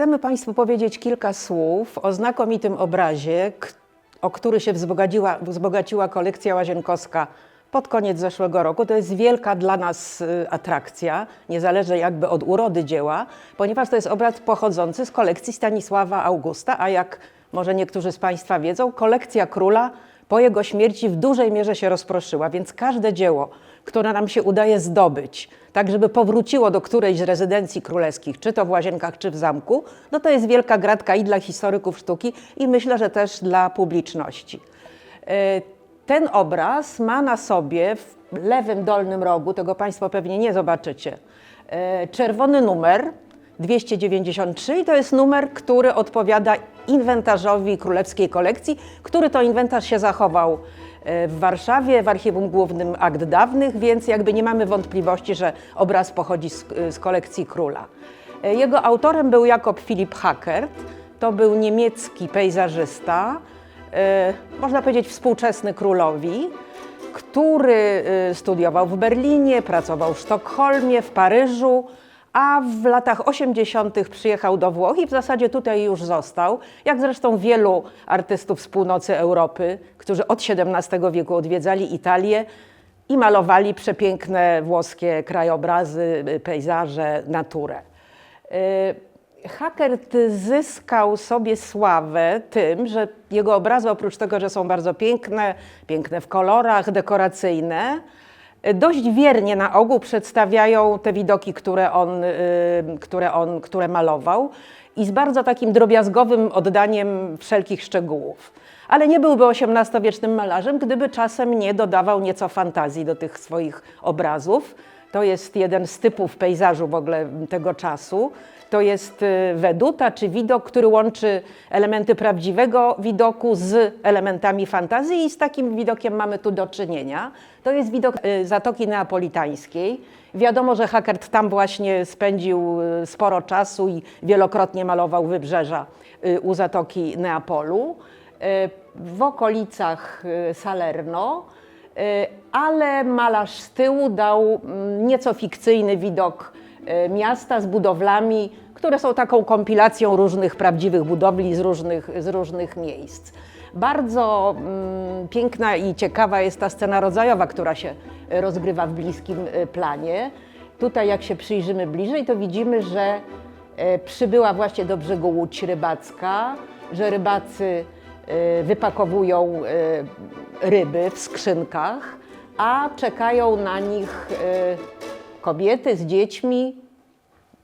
Chcemy Państwu powiedzieć kilka słów o znakomitym obrazie, o który się wzbogaciła, wzbogaciła kolekcja łazienkowska pod koniec zeszłego roku. To jest wielka dla nas y, atrakcja, niezależnie jakby od urody dzieła, ponieważ to jest obraz pochodzący z kolekcji Stanisława Augusta, a jak może niektórzy z Państwa wiedzą, kolekcja króla po jego śmierci w dużej mierze się rozproszyła, więc każde dzieło, które nam się udaje zdobyć, tak żeby powróciło do którejś z rezydencji królewskich, czy to w Łazienkach, czy w zamku, no to jest wielka gratka i dla historyków sztuki i myślę, że też dla publiczności. E, Ten obraz ma na sobie w lewym dolnym rogu, tego Państwo pewnie nie zobaczycie, e, czerwony numer 293 i to jest numer, który odpowiada inwentarzowi królewskiej kolekcji, który to inwentarz się zachował e, w Warszawie, w Archiwum Głównym Akt Dawnych, więc jakby nie mamy wątpliwości, że obraz pochodzi z, z kolekcji króla. E, Jego autorem był Jakob Philipp Hackert, to był niemiecki pejzażysta, e, można powiedzieć współczesny królowi, który studiował w Berlinie, pracował w Sztokholmie, w Paryżu, a w latach 80. przyjechał do Włoch i w zasadzie tutaj już został, jak zresztą wielu artystów z północy Europy, którzy od XVII wieku odwiedzali Italię i malowali przepiękne włoskie krajobrazy, y, pejzaże, naturę. Y, Hackert zyskał sobie sławę tym, że jego obrazy, oprócz tego, że są bardzo piękne, piękne w kolorach, dekoracyjne, dość wiernie na ogół przedstawiają te widoki, które on, y, które on które malował i z bardzo takim drobiazgowym oddaniem wszelkich szczegółów. Ale nie byłby XVIII-wiecznym malarzem, gdyby czasem nie dodawał nieco fantazji do tych swoich obrazów. To jest jeden z typów pejzażu w ogóle tego czasu. To jest y, weduta czy widok, który łączy elementy prawdziwego widoku z elementami fantazji i z takim widokiem mamy tu do czynienia. To jest widok y, Zatoki Neapolitańskiej. Wiadomo, że Hackert tam właśnie spędził y, sporo czasu i wielokrotnie malował wybrzeża u Zatoki Neapolu. W okolicach Salerno ale malarz z tyłu dał mm, nieco fikcyjny widok y, miasta z budowlami, które są taką kompilacją różnych prawdziwych budowli z różnych, z różnych miejsc. Bardzo mm, piękna i ciekawa jest ta scena rodzajowa, która się rozgrywa w bliskim y, planie. Tutaj, jak się przyjrzymy bliżej, to widzimy, że y, przybyła właśnie do brzegu łódź rybacka, że rybacy y, wypakowują y, ryby w skrzynkach, a czekają na nich y, kobiety z dziećmi.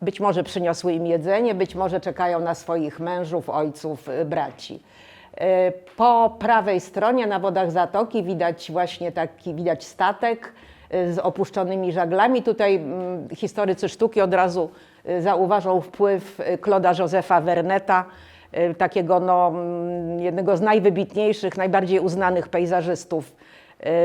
Być może przyniosły im jedzenie, być może czekają na swoich mężów, ojców, y, braci. Y, Po prawej stronie na wodach zatoki widać właśnie taki widać statek y, z opuszczonymi żaglami. Tutaj mm, historycy sztuki od razu y, zauważą wpływ y, Claude'a Józefa Verneta, y, takiego no, mm, jednego z najwybitniejszych, najbardziej uznanych pejzażystów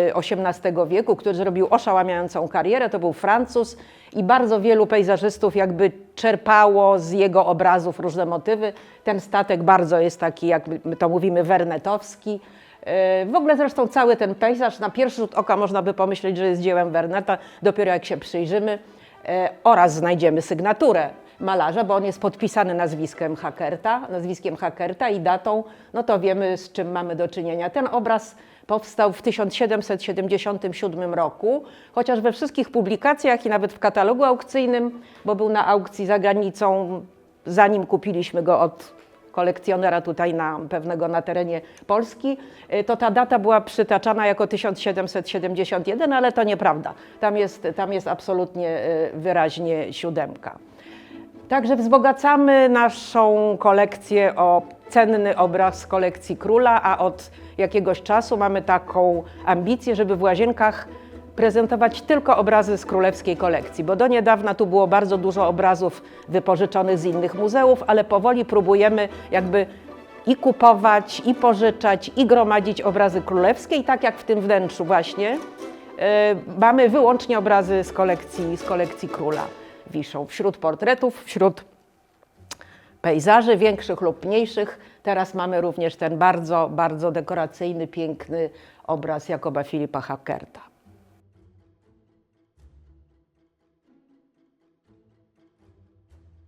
y, XVIII wieku, który zrobił oszałamiającą karierę. To był Francuz i bardzo wielu pejzażystów jakby czerpało z jego obrazów różne motywy. Ten statek bardzo jest taki, jak my to mówimy, wernetowski. Y, W ogóle zresztą cały ten pejzaż na pierwszy rzut oka można by pomyśleć, że jest dziełem Werneta, dopiero jak się przyjrzymy oraz znajdziemy sygnaturę malarza, bo on jest podpisany nazwiskiem Hackerta, nazwiskiem Hackerta i datą, no to wiemy z czym mamy do czynienia. Ten obraz powstał w 1777 roku, chociaż we wszystkich publikacjach i nawet w katalogu aukcyjnym, bo był na aukcji za granicą, zanim kupiliśmy go od kolekcjonera tutaj na pewnego na terenie Polski, y, to ta data była przytaczana jako 1771, ale to nieprawda. Tam jest, tam jest absolutnie y, wyraźnie siódemka. Także wzbogacamy naszą kolekcję o cenny obraz z kolekcji króla, a od jakiegoś czasu mamy taką ambicję, żeby w łazienkach prezentować tylko obrazy z królewskiej kolekcji, bo do niedawna tu było bardzo dużo obrazów wypożyczonych z innych muzeów, ale powoli próbujemy jakby i kupować, i pożyczać, i gromadzić obrazy królewskie. I tak jak w tym wnętrzu właśnie e, mamy wyłącznie obrazy z kolekcji, z kolekcji króla wiszą. Wśród portretów, wśród pejzaży większych lub mniejszych. Teraz mamy również ten bardzo, bardzo dekoracyjny, piękny obraz Jakoba Filipa Hackerta.